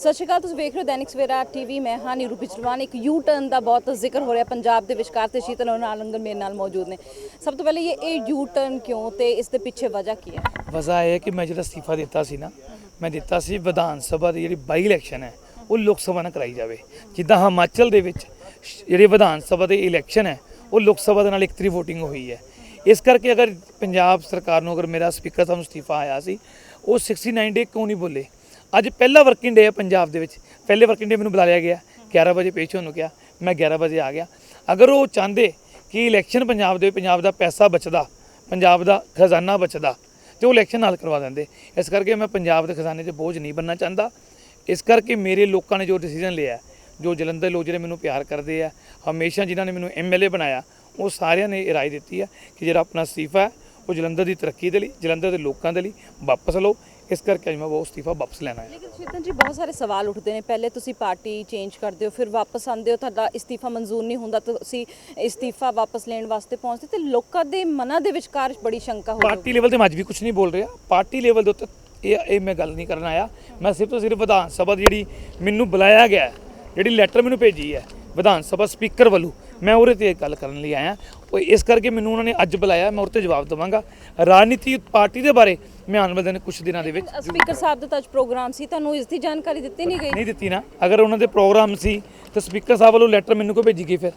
ਸਤਿ ਸ਼੍ਰੀ ਅਕਾਲ, ਤੁਸੀਂ ਵੇਖ ਰਹੇ ਹੋ ਦੈਨਿਕ ਸਵੇਰਾ ਟੀਵੀ ਮੈਂ ਹਾਂ ਨੀਰੂ ਪਿਚਲਵਾਨ ਇੱਕ ਯੂ ਟਰਨ ਦਾ ਬਹੁਤ ਜ਼ਿਕਰ ਹੋ ਰਿਹਾ ਪੰਜਾਬ ਦੇ ਵਿਚਕਾਰ ਤੇ ਸ਼ੀਤਲ ਨਾਲੰਗਰ ਮੇਰੇ ਨਾਲ ਮੌਜੂਦ ਨੇ। ਸਭ ਤੋਂ ਪਹਿਲੇ ਇਹ ਇਹ ਯੂ ਟਰਨ ਕਿਉਂ ਤੇ ਇਸ ਦੇ ਪਿੱਛੇ ਵਜ੍ਹਾ ਕੀ ਹੈ? ਵਜ੍ਹਾ ਇਹ ਹੈ ਕਿ ਮੈਂ ਜਿਹੜਾ ਅਸਤੀਫਾ ਦਿੱਤਾ ਸੀ ਨਾ, ਮੈਂ ਦਿੱਤਾ ਸੀ ਵਿਧਾਨ ਸਭਾ ਦੀ ਜਿਹੜੀ ਬਾਈ ਇਲੈਕਸ਼ਨ ਹੈ, ਉਹ ਲੋਕ ਸਭਾ ਨਾਲ ਕਰਾਈ ਜਾਵੇ। ਜਿੱਦਾਂ ਹਿਮਾਚਲ ਦੇ ਵਿੱਚ ਜਿਹੜੇ ਵਿਧਾਨ ਸਭਾ ਦੇ ਇਲੈਕਸ਼ਨ ਹੈ, ਉਹ ਲੋਕ ਸਭਾ ਦੇ ਨਾਲ ਇੱਕ ਤਰੀ ਵੋਟਿੰਗ ਹੋਈ ਹੈ। ਇਸ ਕਰਕੇ ਅਗਰ ਪੰਜਾਬ ਸਰਕਾਰ ਨੂੰ ਅਗਰ ਮੇਰਾ ਸਪੀਕਰ ਸਾਹਿਬ ਨੂੰ ਅਸਤੀਫਾ ਆਇਆ ਸੀ, ਉਹ 69 ਡੇ ਕਿਉਂ ਨਹੀਂ ਬੋਲੇ? ਅੱਜ ਪਹਿਲਾ ਵਰਕਿੰਗ ਡੇ ਹੈ ਪੰਜਾਬ ਦੇ ਵਿੱਚ। ਪਹਿਲੇ ਵਰਕਿੰਗ ਡੇ ਮੈਨੂੰ ਬੁਲਾਇਆ ਗਿਆ। 11 ਵਜੇ ਪੇਸ਼ ਹੋਣ ਨੂੰ ਕਿਹਾ। ਮੈਂ 11 ਵਜੇ ਆ ਗਿਆ। ਅਗਰ ਉਹ ਚਾਹੁੰਦੇ ਕਿ ਇਲੈਕਸ਼ਨ ਪੰਜਾਬ ਦੇ ਪੰਜਾਬ ਦਾ ਪੈਸਾ ਬਚਦਾ, ਪੰਜਾਬ ਦਾ ਖਜ਼ਾਨਾ ਬਚਦਾ, ਤੇ ਉਹ ਇਲੈਕਸ਼ਨ ਨਾਲ ਕਰਵਾ ਦਿੰਦੇ। ਇਸ ਕਰਕੇ ਮੈਂ ਪੰਜਾਬ ਦੇ ਖਜ਼ਾਨੇ 'ਤੇ ਬੋਝ ਨਹੀਂ ਬਣਨਾ ਚਾਹੁੰਦਾ। ਇਸ ਕਰਕੇ ਮੇਰੇ ਲੋਕਾਂ ਨੇ ਜੋ ਡਿਸੀਜਨ ਲਿਆ ਜੋ ਜਲੰਧਰ ਲੋਕ ਜਿਹੜੇ ਮੈਨੂੰ ਪਿਆਰ ਕਰਦੇ ਆ, ਹਮੇਸ਼ਾ ਜਿਨ੍ਹਾਂ ਨੇ ਮੈਨੂੰ ਐਮਐਲਏ ਬਣਾਇਆ, ਉਹ ਸਾਰਿਆਂ ਨੇ ਇਹ ਰਾਏ ਦਿੱਤੀ ਹੈ ਕਿ ਜਿਹੜਾ ਆਪਣਾ ਅਸਤੀਫਾ ਹੈ, ਉਹ ਜਲੰਧਰ ਦੀ ਤਰੱਕੀ ਦੇ ਲਈ, ਜਲੰਧਰ ਦੇ ਲੋਕਾਂ ਦੇ ਲਈ ਵਾਪਸ ਲਓ। ਇਸ ਕਰਕੇ ਅੱਜ ਮੈਂ ਉਹ ਅਸਤੀਫਾ ਵਾਪਸ ਲੈਣਾ ਹੈ। ਲੇਕਿਨ ਸ਼ੀਤਲ ਜੀ ਬਹੁਤ ਸਾਰੇ ਸਵਾਲ ਉੱਠਦੇ ਨੇ। ਪਹਿਲੇ ਤੁਸੀਂ ਪਾਰਟੀ ਚੇਂਜ ਕਰਦੇ ਹੋ ਫਿਰ ਵਾਪਸ ਆਉਂਦੇ ਹੋ ਤੁਹਾਡਾ ਇਸਤੀਫਾ ਮਨਜ਼ੂਰ ਨਹੀਂ ਹੁੰਦਾ ਤਾਂ ਤੁਸੀਂ ਇਸਤੀਫਾ ਵਾਪਸ ਲੈਣ ਵਾਸਤੇ ਪਹੁੰਚਦੇ ਤੇ ਲੋਕਾਂ ਦੇ ਮਨਾਂ ਦੇ ਵਿਚਕਾਰ ਬੜੀ ਸ਼ੰਕਾ ਹੋ ਪਾਰਟੀ ਲੈਵਲ ਤੇ ਮੈਂ ਅੱਜ ਵੀ ਕੁਝ ਨਹੀਂ ਬੋਲ ਰਿਹਾ। ਪਾਰਟੀ ਲੈਵਲ ਦੇ ਉੱਤੇ ਇਹ ਇਹ ਮੈਂ ਗੱਲ ਨਹੀਂ ਕਰਨ ਆਇਆ। ਮੈਂ ਸਿਰਫ ਤੋਂ ਸਿਰਫ ਵਿਧਾਨ ਸਭਾ ਦੀ ਜਿਹੜੀ ਮੈਨੂੰ ਬੁਲਾਇਆ ਗਿਆ ਹੈ, ਜਿਹੜੀ ਲੈਟਰ ਮੈਨੂੰ ਭੇਜੀ ਹੈ ਵਿਧਾਨ ਸਭਾ ਸਪੀਕਰ ਵੱਲੋਂ ਮੈਂ ਉਹਦੇ ਤੇ ਇਹ ਗੱਲ ਕਰਨ ਲਈ ਆਇਆ। ਉਹ ਇਸ ਕਰਕੇ ਮੈਨੂੰ ਉਹਨਾਂ ਨੇ ਅੱਜ ਬੁਲਾਇਆ ਮੈਂ ਉਹਦੇ ਤੇ ਜਵਾਬ ਦੇਵਾਂਗਾ। ਰਾਜਨੀਤੀ ਪਾਰਟੀ ਦੇ ਬਾਰੇ ਮੈਂ ਆਉਣ ਵਾਲੇ ਦਿਨ ਕੁਝ ਦਿਨਾਂ ਦੇ ਵਿੱਚ। ਸਪੀਕਰ ਸਾਹਿਬ ਦਾ ਤਾਂ ਅੱਜ ਪ੍ਰੋਗਰਾਮ ਸੀ ਤੁਹਾਨੂੰ ਇਸ ਦੀ ਜਾਣਕਾਰੀ ਦਿੱਤੀ ਨਹੀਂ ਗਈ। ਨਹੀਂ ਦਿੱਤੀ ਨਾ। ਅਗਰ ਉਹਨਾਂ ਦੇ ਪ੍ਰੋਗਰਾਮ ਸੀ ਤਾਂ ਸਪੀਕਰ ਸਾਹਿਬ ਵੱਲੋਂ ਲੈਟਰ ਮੈਨੂੰ ਕਿਉਂ ਭੇਜੀ ਗਈ ਫਿਰ?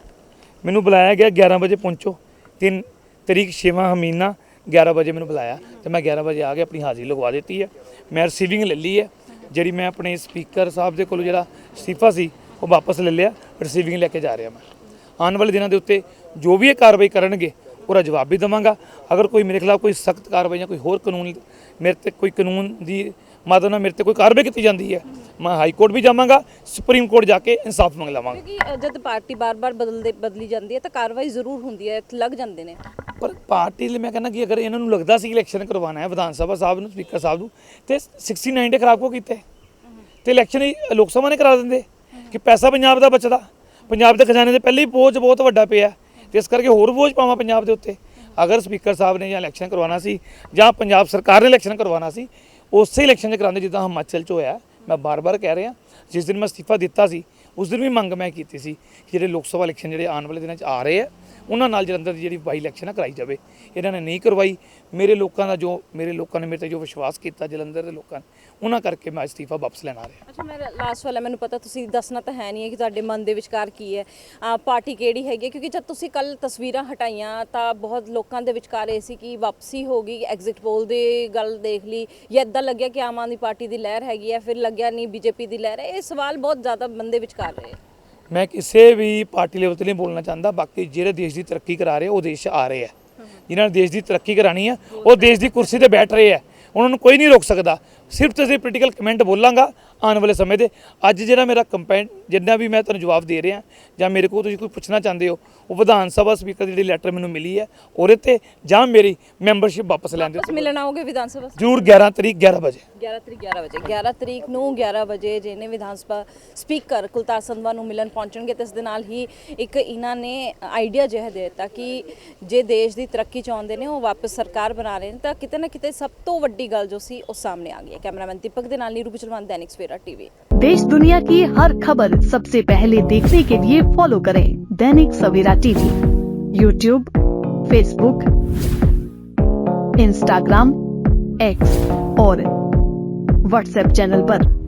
ਮੈਨੂੰ ਬੁਲਾਇਆ ਗਿਆ 11 ਵਜੇ ਪਹੁੰਚੋ। 3 ਤਰੀਕ 6ਵਾਂ ਮਹੀਨਾ 11 ਵਜੇ ਮੈਨੂੰ ਬੁਲਾਇਆ। ਤੇ ਮੈਂ 11 ਵਜੇ ਆ ਕੇ ਆਪਣੀ ਹਾਜ਼ਰੀ ਲਗਵਾ ਦਿੱਤੀ ਹੈ। ਮੈਂ ਰਿਸੀਵਿੰਗ ਲੈ ਲਈ ਹੈ। ਜਿਹੜੀ ਮੈਂ ਆਪਣੇ ਸਪੀਕਰ ਸਾਹਿਬ ਦੇ ਕੋਲੋਂ ਜਿਹੜਾ ਅਸਤੀਫਾ ਸੀ ਉਹ ਵਾਪਸ ਲੈ ਲਿਆ। ਰਿਸੀਵਿੰਗ ਲੈ ਕੇ ਜਾ ਰਿਹਾ ਮੈਂ। ਆਉਣ ਵਾਲੇ ਦਿਨਾਂ ਦੇ ਉੱਤੇ ਜੋ ਵੀ ਇਹ ਕਾਰਵਾਈ ਕਰਨਗੇ ਉਹਦਾ ਜਵਾਬ ਵੀ ਦਵਾਂਗਾ। ਅਗਰ ਕੋਈ ਮੇਰੇ ਖਿਲਾਫ ਕੋਈ ਸਖਤ ਕਾਰਵਾਈ ਜਾਂ ਕੋਈ ਹੋਰ ਕਾਨੂੰਨ ਮੇਰੇ ਤੇ ਕੋਈ ਕਾਨੂੰਨ ਦੀ ਮਦਦ ਨਾਲ ਮੇਰੇ ਤੇ ਕੋਈ ਕਾਰਵਾਈ ਕੀਤੀ ਜਾਂਦੀ ਹੈ ਮੈਂ ਹਾਈ ਕੋਰਟ ਵੀ ਜਾਵਾਂਗਾ ਸੁਪਰੀਮ ਕੋਰਟ ਜਾ ਕੇ ਇਨਸਾਫ ਮੰਗ ਲਵਾਂਗਾ। ਕਿਉਂਕਿ ਜਦ ਪਾਰਟੀ ਬਾਰ-ਬਾਰ ਬਦਲਦੇ ਬਦਲੀ ਜਾਂਦੀ ਹੈ ਤਾਂ ਕਾਰਵਾਈ ਜ਼ਰੂਰ ਹੁੰਦੀ ਹੈ ਲੱਗ ਜਾਂਦੇ ਨੇ। ਪਰ ਪਾਰਟੀ ਲਈ ਮੈਂ ਕਹਿੰਦਾ ਕਿ ਅਗਰ ਇਹਨਾਂ ਨੂੰ ਲੱਗਦਾ ਸੀ ਇਲੈਕਸ਼ਨ ਕਰਵਾਉਣਾ ਹੈ ਵਿਧਾਨ ਸਭਾ ਸਾਹਿਬ ਨੂੰ ਸਪੀਕਰ ਸਾਹਿਬ ਨੂੰ ਤੇ 69 ਦੇ ਖਰਾਬ ਕਿਉਂ ਕੀਤੇ? ਤੇ ਇਲੈਕਸ਼ਨ ਹੀ ਲੋਕ ਸਭਾ ਨੇ ਕਰਾ ਦਿੰਦੇ ਕਿ ਪੈਸਾ ਪੰਜਾਬ ਦਾ ਬਚਦਾ। ਪੰਜਾਬ ਦੇ ਖਜ਼ਾਨੇ ਦੇ ਪਹਿਲੇ ਹੀ ਬੋਝ ਬਹੁਤ ਵੱਡਾ ਪਿਆ। ਤੇ ਇਸ ਕਰਕੇ ਹੋਰ ਬੋਝ ਪਾਵਾਂ ਪੰਜਾਬ ਦੇ ਉੱਤੇ। ਅਗਰ ਸਪੀਕਰ ਸਾਹਿਬ ਨੇ ਜਾਂ ਇਲੈਕਸ਼ਨ ਕਰਵਾਉਣਾ ਸੀ ਜਾਂ ਪੰਜਾਬ ਸਰਕਾਰ ਨੇ ਇਲੈਕਸ਼ਨ ਕਰਵਾਉਣਾ ਸੀ, ਉਸੇ ਇਲੈਕਸ਼ਨ 'ਚ ਕਰਾਉਂਦੇ ਜਿੱਦਾਂ ਹਿਮਾਚਲ 'ਚ ਹੋਇਆ, ਮੈਂ ਬਾਰ-ਬਾਰ ਕਹਿ ਰਿਹਾ, ਜਿਸ ਦਿਨ ਮੈਂ ਅਸਤੀਫਾ ਦਿੱਤਾ ਸੀ, ਉਸ ਦਿਨ ਵੀ ਮੰਗ ਮੈਂ ਕੀਤੀ ਸੀ ਕਿ ਜਿਹੜੇ ਲੋਕ ਸਭਾ ਇਲੈਕਸ਼ਨ ਜਿਹੜੇ ਆਉਣ ਵਾਲੇ ਦਿਨਾਂ 'ਚ ਆ ਰਹੇ ਆ ਉਹਨਾਂ ਨਾਲ ਜਲੰਧਰ ਦੀ ਜਿਹੜੀ ਬਾਈ ਇਲੈਕਸ਼ਨ ਆ ਕਰਾਈ ਜਾਵੇ। ਇਹਨਾਂ ਨੇ ਨਹੀਂ ਕਰਵਾਈ। ਮੇਰੇ ਲੋਕਾਂ ਦਾ ਜੋ, ਮੇਰੇ ਲੋਕਾਂ ਨੇ ਮੇਰੇ ਤੇ ਜੋ ਵਿਸ਼ਵਾਸ ਕੀਤਾ ਜਲੰਧਰ ਦੇ ਲੋਕਾਂ ਨੇ, ਉਹਨਾਂ ਕਰਕੇ ਮੈਂ ਅਸਤੀਫਾ ਵਾਪਸ ਲੈਣ ਆ ਰਿਹਾ। ਅੱਛਾ ਮੇਰਾ ਲਾਸਟ ਵਾਲਾ, ਮੈਨੂੰ ਪਤਾ ਤੁਸੀਂ ਦੱਸਣਾ ਤਾਂ ਹੈ ਨਹੀਂ ਹੈ ਕਿ ਤੁਹਾਡੇ ਮਨ ਦੇ ਵਿਚਕਾਰ ਕੀ ਹੈ। ਪਾਰਟੀ ਕਿਹੜੀ ਹੈਗੀ ਹੈ? ਕਿਉਂਕਿ ਜਦ ਤੁਸੀਂ ਕੱਲ ਤਸਵੀਰਾਂ ਹਟਾਈਆਂ, ਤਾਂ ਬਹੁਤ ਲੋਕਾਂ ਦੇ ਵਿਚਕਾਰ ਇਹ ਸੀ ਕਿ ਵਾਪਸੀ ਹੋ ਗਈ ਐਗਜ਼ਿਟ ਪੋਲ ਦੀ ਗੱਲ ਦੇਖ ਲਈ, ਜਾਂ ਇਦਾਂ ਲੱਗਿਆ ਕਿ ਆਮ ਆਦਮੀ ਪਾਰਟੀ ਦੀ ਲਹਿਰ ਹੈਗੀ ਹੈ, ਫਿਰ ਲੱਗਿਆ ਨਹੀਂ, ਬੀਜੇਪੀ ਦੀ ਲਹਿਰ ਹੈ। ਇਹ ਸਵਾਲ ਬਹੁਤ ਜ਼ਿਆਦਾ ਬੰਦੇ ਵਿਚਕਾਰ ਰਹੇ। ਮੈਂ ਕਿਸੇ ਵੀ ਪਾਰਟੀ ਲੈਵਲ ਤੇ ਨਹੀਂ ਬੋਲਣਾ ਚਾਹੁੰਦਾ ਬਾਕੀ ਜਿਹੜੇ ਦੇਸ਼ ਦੀ ਤਰੱਕੀ ਕਰਾ ਰਹੇ ਉਹ ਦੇਸ਼ ਆ ਰਹੇ ਆ। ਜਿਨ੍ਹਾਂ ਨੇ ਦੇਸ਼ ਦੀ ਤਰੱਕੀ ਕਰਾਣੀ ਆ ਉਹ ਦੇਸ਼ ਦੀ ਕੁਰਸੀ ਤੇ ਬੈਠ ਰਹੇ ਆ। ਉਹਨਾਂ ਨੂੰ ਕੋਈ ਨਹੀਂ ਰੋਕ ਸਕਦਾ। ਸਿਰਫ ਤੇ ਸਿਰਫ ਪੋਲੀਟੀਕਲ ਕਮੈਂਟ ਬੋਲਾਂਗਾ ਆਉਣ ਵਾਲੇ ਸਮੇਂ ਦੇ। ਅੱਜ ਜਿਹੜਾ ਮੇਰਾ ਕੰਪੇਨ ਜਿੰਨਾ ਵੀ ਮੈਂ ਤੁਹਾਨੂੰ ਜਵਾਬ ਦੇ ਰਿਹਾ ਜਾਂ ਮੇਰੇ ਕੋਲ ਤੁਸੀਂ ਕੋਈ ਪੁੱਛਣਾ ਚਾਹੁੰਦੇ ਹੋ ਉਹ ਵਿਧਾਨ ਸਭਾ ਸਪੀਕਰ ਦੀ ਜਿਹੜੀ ਲੈਟਰ ਮੈਨੂੰ ਮਿਲੀ ਹੈ ਉਹਦੇ ਤੇ ਜਾਂ ਮੇਰੀ ਮੈਂਬਰਸ਼ਿਪ ਵਾਪਸ ਲੈਣ ਦੇ ਬਸ ਮਿਲਣ ਆਓਗੇ ਵਿਧਾਨ ਸਭਾ ਜ਼ਰੂਰ 11 ਤਰੀਕ 11 ਵਜੇ। 11 ਤਰੀਕ 11 ਵਜੇ। 11 ਤਰੀਕ ਨੂੰ 11 ਵਜੇ ਜਿਹਨੇ ਵਿਧਾਨ ਸਭਾ ਸਪੀਕਰ ਕੁਲਤਾਰ ਸੰਧਵਾ ਨੂੰ ਮਿਲਣ ਪਹੁੰਚਣਗੇ ਤੇ ਇਸ ਦੇ ਨਾਲ ਹੀ ਇੱਕ ਇਹਨਾਂ ਨੇ ਆਈਡੀਆ ਜਿਹਾ ਦੇ ਦਿੱਤਾ ਕਿ ਜੇ ਦੇਸ਼ ਦੀ ਤਰੱਕੀ ਚਾਹੁੰਦੇ ਨੇ ਉਹ ਵਾਪਸ ਸਰਕਾਰ ਬਣਾ ਰਹੇ ਨੇ ਤਾਂ ਕਿਤੇ ਨਾ ਕਿਤੇ ਸਭ ਤੋਂ ਵੱਡੀ ਗੱਲ ਜੋ ਸੀ ਉਹ ਸਾਹਮਣੇ ਆ ਗਈ। है। कैमरामैन दीपक दिनाल रूपी चलवान दैनिक सवेरा टीवी। देश दुनिया की हर खबर सबसे पहले देखने के लिए फॉलो करें Dainik Savera TV. YouTube Facebook Instagram X और व्हाट्सएप चैनल आरोप